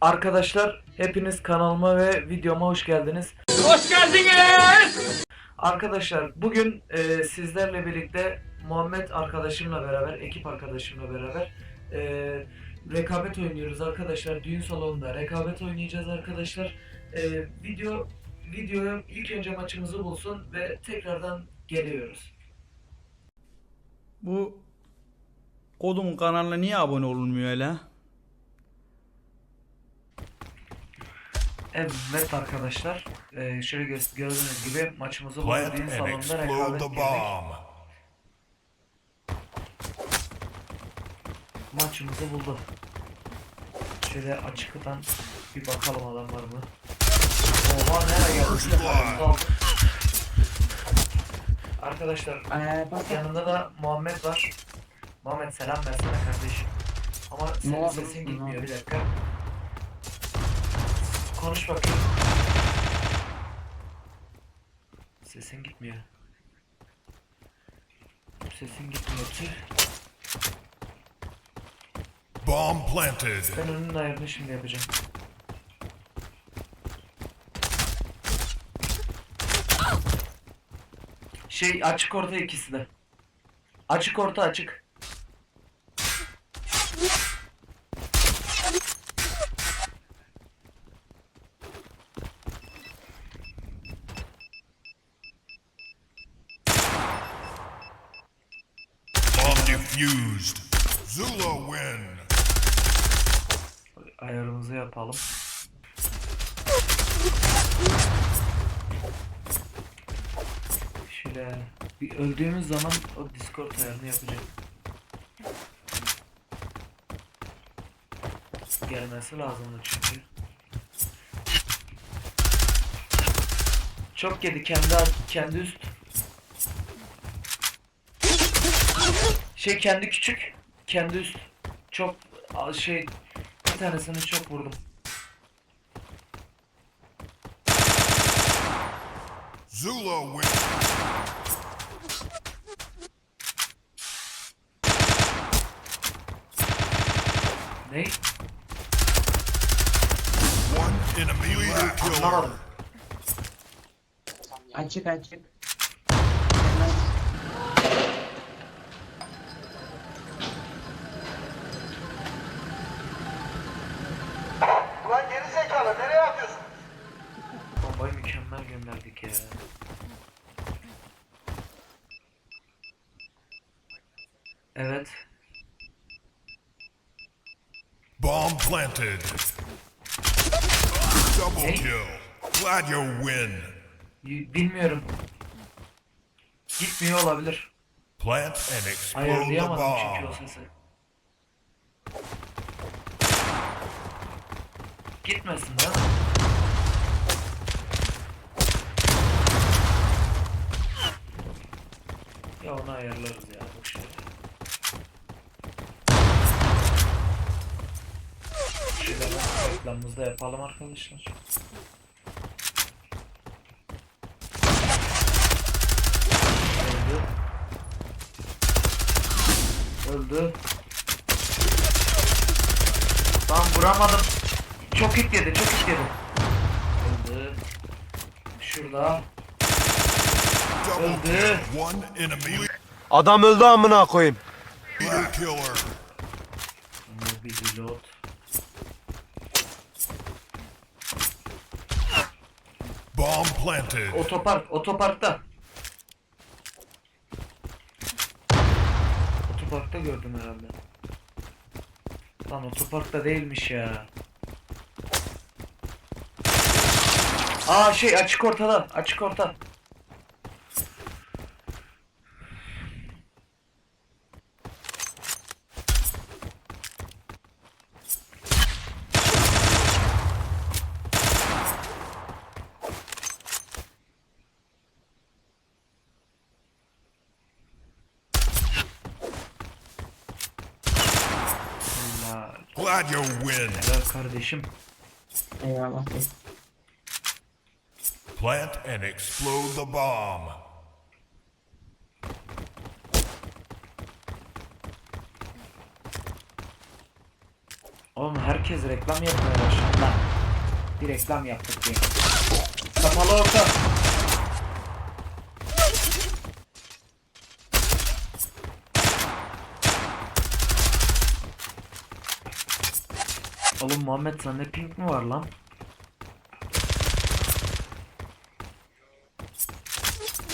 Arkadaşlar hepiniz kanalıma ve videoma hoş geldiniz. Hoş geldiniz. Arkadaşlar bugün e, sizlerle birlikte Muhammed arkadaşımla beraber, ekip arkadaşımla beraber e, rekabet oynuyoruz arkadaşlar. Düğün salonunda rekabet oynayacağız arkadaşlar. E, video videoyu ilk önce maçımızı bulsun ve tekrardan geliyoruz. Bu kodumun kanalına niye abone olunmuyor hele? Evet arkadaşlar, e, şöyle gö- gördüğünüz gibi maçımızı buldu. Plant Düğün and salonunda explode rekabet the girdik. bomb. maçımızı buldu. Şöyle açıktan bir bakalım adam var mı? Oha nereye geldi? Arkadaşlar Ee, bak yanında da Muhammed var. Muhammed selam versene kardeşim. Ama senin sesin gitmiyor bir dakika. Konuş bakayım. Sesin gitmiyor. Sesin gitmiyor. Tüh. Bomb planted. Ben onun ayarını şimdi yapacağım. Şey açık orta ikisi de. Açık orta açık. Bomb defused. Zula win. Yapalım. Şöyle bir öldüğümüz zaman o Discord ayarını yapacağım. Gelmesi lazımdı çünkü. Çok yedi kendi kendi üst. Şey kendi küçük, kendi üst. Çok şey bir tanesini çok vurdum. Zula win. Ne? One enemy leader killer. Anlamadım. açık açık. Bomb planted. Double kill. Glad you win. Bilmiyorum. Gitmiyor olabilir. Plant and explode the Ayarlayamadım çünkü o bomb. sesi. Gitmesin mi? Ya onu ayarlarız ya boşver. Şöyle ben reklamımızı da yapalım arkadaşlar. Öldü. Öldü. Lan vuramadım. Çok hit yedi, çok hit yedi. Öldü. Şurada. Öldü. Adam öldü amına koyayım. Bir reload. Bomb planted. Otopark, otoparkta. Otoparkta gördüm herhalde. Lan otoparkta değilmiş ya. Aa şey açık ortada, açık orta. Glad you win. Helal kardeşim. Eyvallah. Plant and explode the bomb. Oğlum herkes reklam yapmaya başladı lan. Bir reklam yaptık diye. Kapalı orta. Oğlum Muhammed sende pink mi var lan?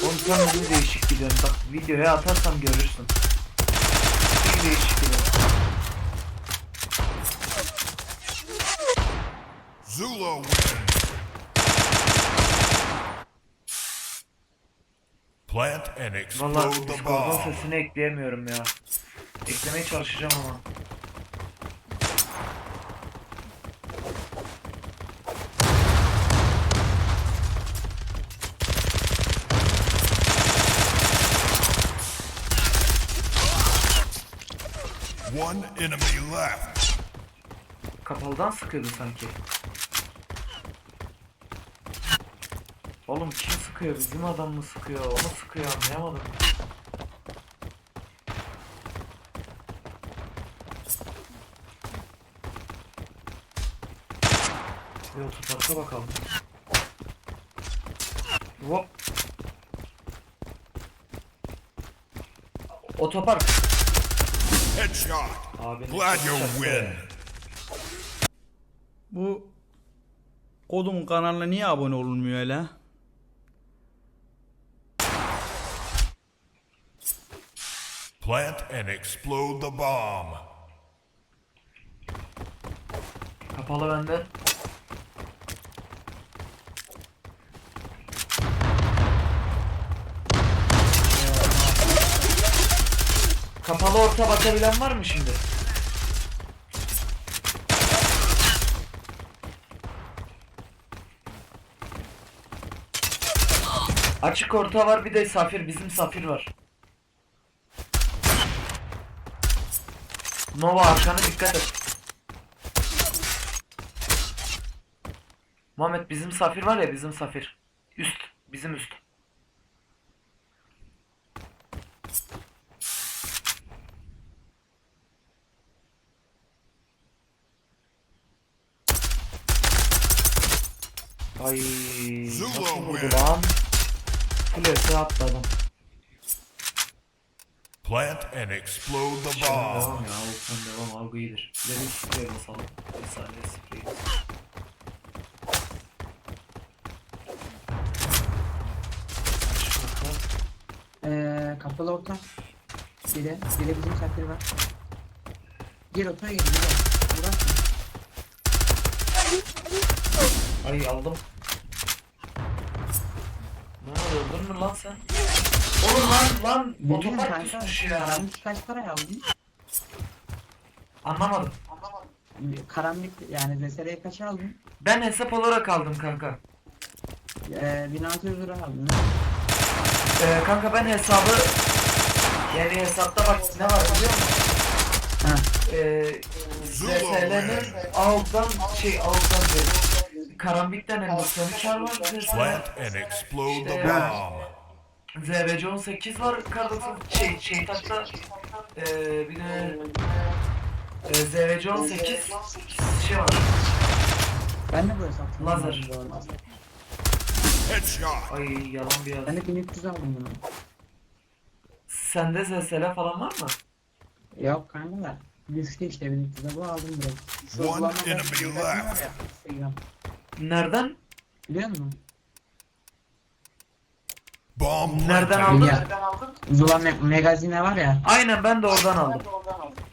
Oğlum sen ne değişik gidiyorsun bak videoya atarsam görürsün. Bir değişik gidiyorsun. Win. Plant and explode the bomb. sesini ekleyemiyorum ya. Eklemeye çalışacağım ama. One enemy left. Kapalıdan sıkıyordu sanki. Oğlum kim sıkıyor? Bizim adam mı sıkıyor? Onu sıkıyor anlayamadım. Bir otoparka bakalım. Hop. Otopark. Headshot. Abi Glad you win. Bu kodumun kanalına niye abone olunmuyor hele? Plant and explode the bomb. Kapalı bende. Kapalı orta bakabilen var mı şimdi? Açık orta var bir de safir bizim safir var. Nova arkana dikkat et. Muhammed bizim safir var ya bizim safir. Üst. Bizim üst. Ay nasıl vurdu lan? Kulesi atladım. Plant and explode the Şimdi devam bomb. ya. Olsun devam algı iyidir. Level sprey basalım. Bir saniye sprey. Ee, kapalı orta. Biri. Biri bizim sakir var. Gir ortaya. Gir. Uğraşma. Ay aldım. Öldün mü lan sen? Oğlum lan lan diyorsun otopark kanka? düşmüş ya. Karanlık kaç para aldın? Anlamadım. Karanlık yani DSR'ye kaç aldın? Ben hesap olarak aldım kanka. Ee, 1600 lira aldın. Ee, kanka ben hesabı yani hesapta bak ne var biliyor musun? Ha. Ee, ZSL'nin alttan şey alttan değil. Karambik'ten M93 çar var. Plant and explode the bomb. ZVC 18 var Kardok'un şey şey hatta ee, bir de ee, ZVC 18 şey var. Ben de bu hesapta. Lazer. Headshot. Ay yalan bir Ben yaz. de 1300 aldım bunu. Sende ZSL falan var mı? Yok kanka da. Düştü işte 1300'e bu aldım direkt. One enemy left. Nereden? Biliyor musun? Bomb Nereden aldın? Ya. Zula me magazine var ya. Aynen ben de oradan aldım.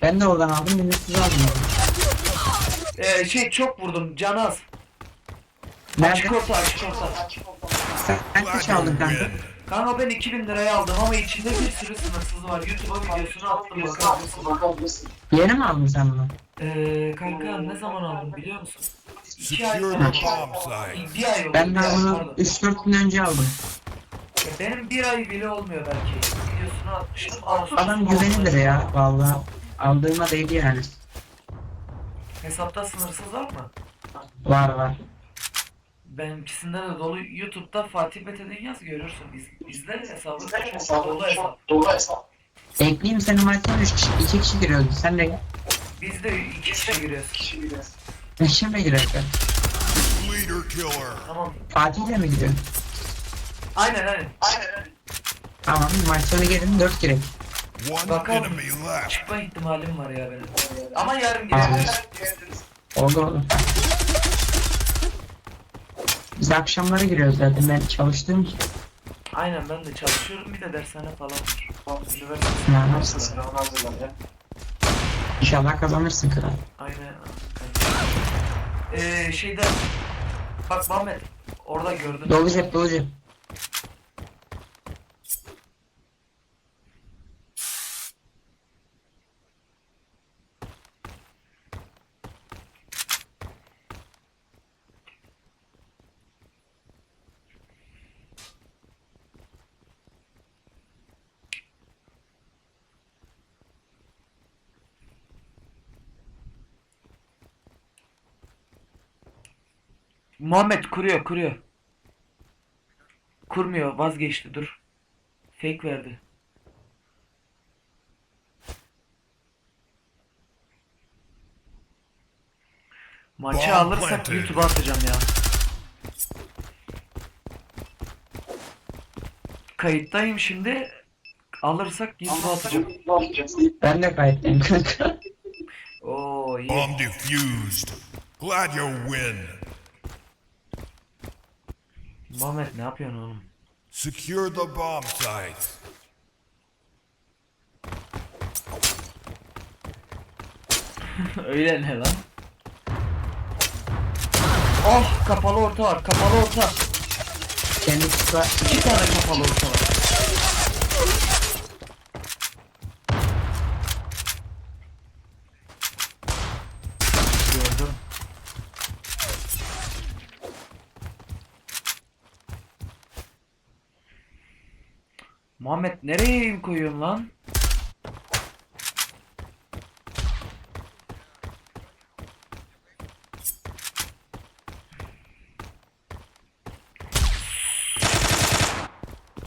Ben de oradan aldım 1300 aldım. Ee, şey çok vurdum canı az. Nerede? Açık orta açık orta. Sen kaç aldın kanka? Kanka ben 2000 liraya aldım ama içinde bir sürü sınırsız var. YouTube'a videosunu attım bakabilirsin. Yeni mi aldın sen bunu? Ee, kanka ne zaman aldım biliyor musun? Secure the bomb site. Bir ay oldu. Ben daha bunu pardon. 3-4 gün önce aldım. Ya Benim bir ay bile olmuyor belki. Videosunu atmıştım. Ağustos Adam güvenilir ya vallahi. Aldığıma değdi yani. Hesapta sınırsız var mı? Var var. Benimkisinde de dolu. YouTube'da Fatih Bete'den yaz görürsün. İz, izle hesabı. Dolu hesap. Ekleyeyim senin maçtan 3 kişi, 2 kişi giriyordu. Sen de gel. Biz de iki kişi giriyoruz. Şimdi girecekler. Leader killer. Tamam. Fatih'le mi gidiyor? Aynen aynen. Tamam maç sonu gelin 4 girek. One Bakalım. enemy left. Çıkma ihtimalim var ya benim. Ama yarın girebiliriz. Oldu oldu. Biz akşamları giriyoruz zaten ben çalıştığım için. Aynen ben de çalışıyorum bir de dershane falan var. Üniversite Sınavına hazırlanacağım. İnşallah kazanırsın kral. Aynen. Ee, şeyde bak Muhammed orada gördün. Dolu cep Muhammed kuruyor kuruyor. Kurmuyor vazgeçti dur. Fake verdi. Maçı Bomb alırsak. YouTube'a atacağım ya. Kayıttayım şimdi. Alırsak YouTube'a atacağım. Ben de kayıttayım kanka. Oo iyi. Bomb defused. Glad you win. Muhammed ne yapıyorsun oğlum? Secure the bomb site. Öyle ne lan? Oh kapalı orta var kapalı orta. Kendi çıkar. İki tane kapalı orta var. Gördüm. Muhammed nereye koyuyorsun lan?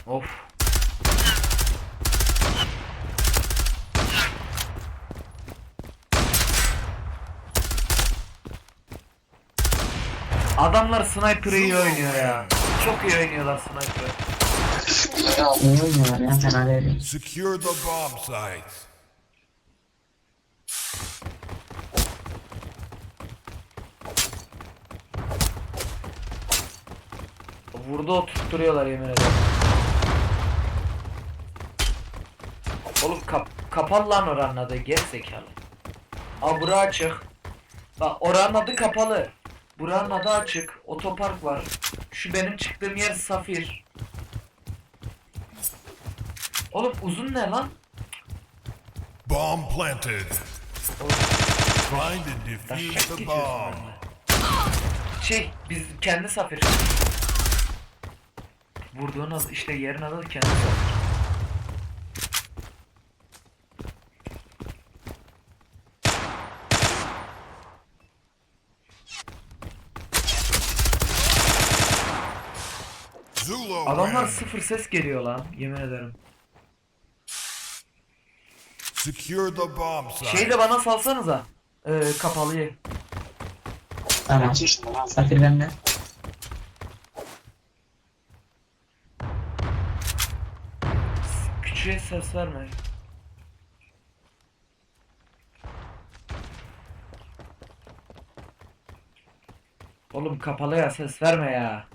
Of. Adamlar sniper'ı iyi oynuyor ya. Çok iyi oynuyorlar sniper'ı. İyi oynuyorlar ya fena değil. Secure the bomb site. Vurdu oturtturuyorlar yemin ederim. Oğlum kap kapalı lan oranın adı gerizekalı. Aa bura açık. Bak oranın adı kapalı. Buranın adı açık. Otopark var. Şu benim çıktığım yer Safir. Oğlum uzun ne lan? Bomb planted. Oğlum, Find and defuse the geçiyorsun bomb. Şey biz kendi Safir. Vurduğun adı işte yerin adı kendi Safir. Win. sıfır ses geliyor lan yemin ederim. Secure the bomb Şeyi site. de bana salsanıza. Ee, kapalıyı. Tamam. Safir bende. Küçüğe ses verme. Oğlum kapalıya ses verme ya.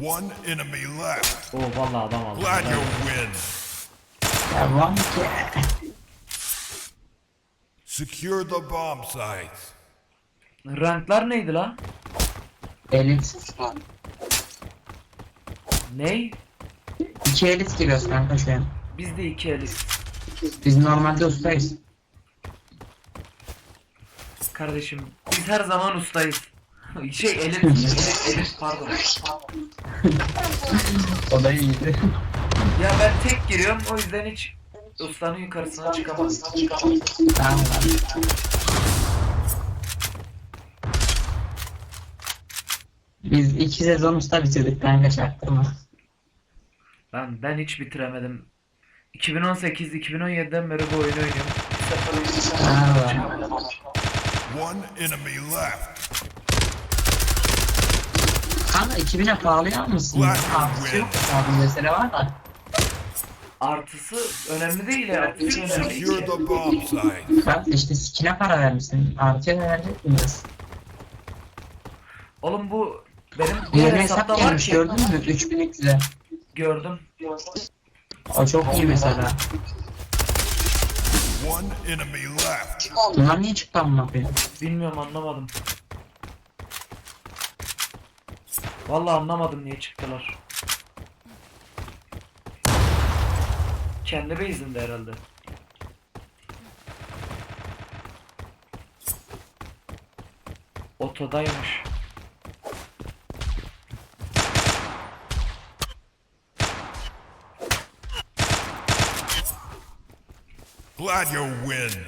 One enemy left. Oo vallahi adam aldı. Glad you win. Devam ki. Secure the bomb site. Ranklar neydi la? Elit. Ney? İki elit giriyoruz kanka şu an. Biz de iki elit. Biz normalde ustayız. Kardeşim biz her zaman ustayız. şey elit, elit, elit pardon. O da iyiydi. Ya ben tek giriyorum o yüzden hiç ustanın yukarısına çıkamadım. tamam abi. Biz iki sezon usta bitirdik kanka çaktırma. Ben ben hiç bitiremedim. 2018-2017'den beri bu oyunu oynuyorum. One enemy left. Kanka 2000'e pahalıya mısın? Artısı yok. Abi mesele var da. Artısı önemli değil ya. Artısı önemli değil. Bak işte skin'e para vermişsin. Artıya da verecek miyiz? Oğlum bu benim diğer Yeni hesap hesapta var gelmiş ki. gördün mü? 3300'e. Gördüm. O çok iyi mesela. One enemy left. Bunlar niye çıktı amına koyayım? Bilmiyorum anlamadım. Vallahi anlamadım niye çıktılar. Kendi base'inde herhalde. Otodaymış. Glad you win.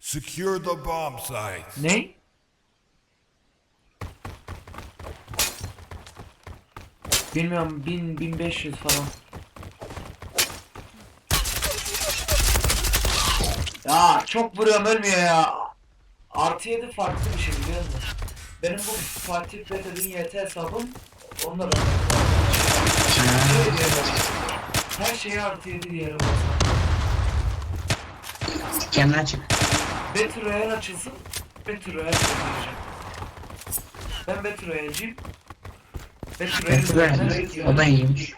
Secure the bomb site. Ne? Bilmiyorum 1000 1500 falan. Ya çok vuruyorum ölmüyor ya. Artı 7 farklı bir şey biliyor musun? Benim bu Fatih Better'in YT hesabım onunla ben her şeye artı 7 diyelim. Kendine çık. Battle Royale açılsın. Battle Royale oynayacağım. Ben Battle Royale'ciyim. Bekliyorum. O da iyiymiş.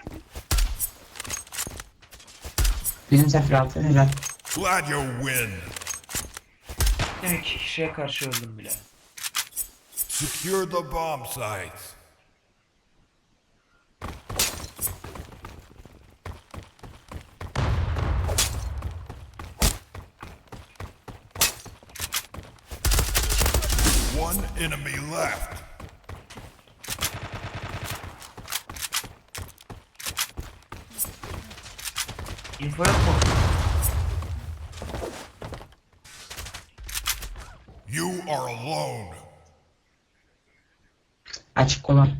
Bizim sefer altı helal. Glad you win. Demek iki kişiye karşı öldüm bile. Secure the bomb site. One enemy left. Info yok mu? You are alone. Açık olan.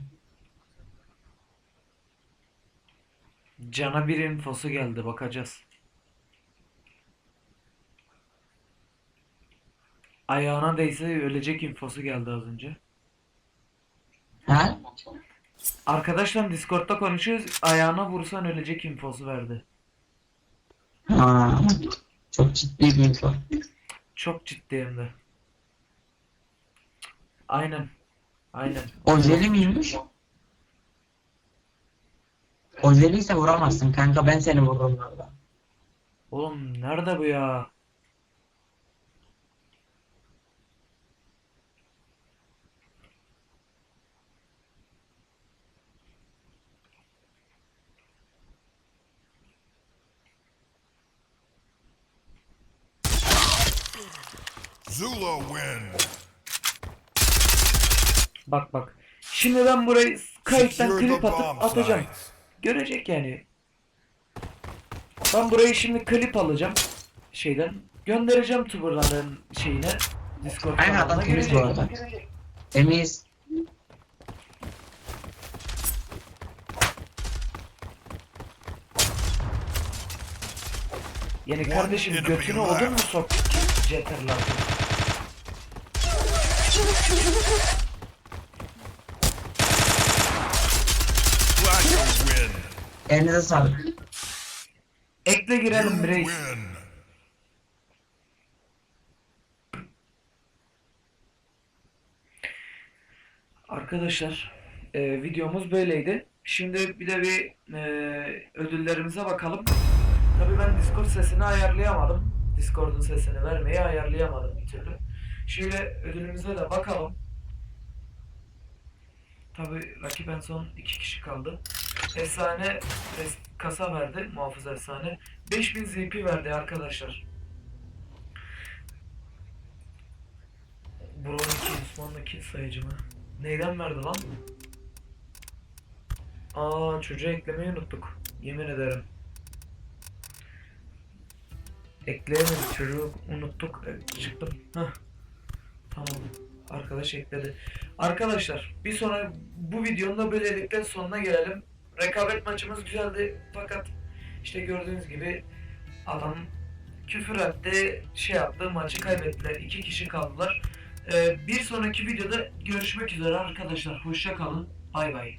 Cana bir infosu geldi bakacağız. Ayağına değse ölecek infosu geldi az önce. Ha? Arkadaşlar Discord'da konuşuyoruz. Ayağına vursan ölecek infosu verdi. Ha. Çok ciddi bir info. Çok ciddi hem de. Aynen. Aynen. Ojeli miymiş? Ojeli ise vuramazsın kanka ben seni vururum orada. Oğlum nerede bu ya? Zula win. Bak bak. Şimdi ben burayı kayıttan klip atıp atacağım. Görecek yani. Ben burayı şimdi klip alacağım. Şeyden. Göndereceğim tuberların şeyine. Discord Aynen adam temiz bu arada. Temiz. Yani kardeşim götünü odun mu sok? Win. Elinize sağlık. Ekle girelim reis. win. Arkadaşlar e, videomuz böyleydi. Şimdi bir de bir e, ödüllerimize bakalım. Tabii ben Discord sesini ayarlayamadım. Discord'un sesini vermeyi ayarlayamadım bir türlü. Şimdi ödülümüze de bakalım. Tabii rakip en son iki kişi kaldı. Efsane kasa verdi. Muhafız efsane. 5000 ZP verdi arkadaşlar. Bro 2 Osmanlı kill sayıcı mı? Neyden verdi lan? Aa çocuğa eklemeyi unuttuk. Yemin ederim. Ekleyemedik çocuğu unuttuk. E, çıktım. Heh. Tamam. Arkadaş ekledi. Arkadaşlar bir sonra bu videonun da böylelikle sonuna gelelim. Rekabet maçımız güzeldi fakat İşte gördüğünüz gibi adam küfür etti, şey yaptı, maçı kaybettiler. iki kişi kaldılar. Ee, bir sonraki videoda görüşmek üzere arkadaşlar. Hoşça kalın. Bay bay.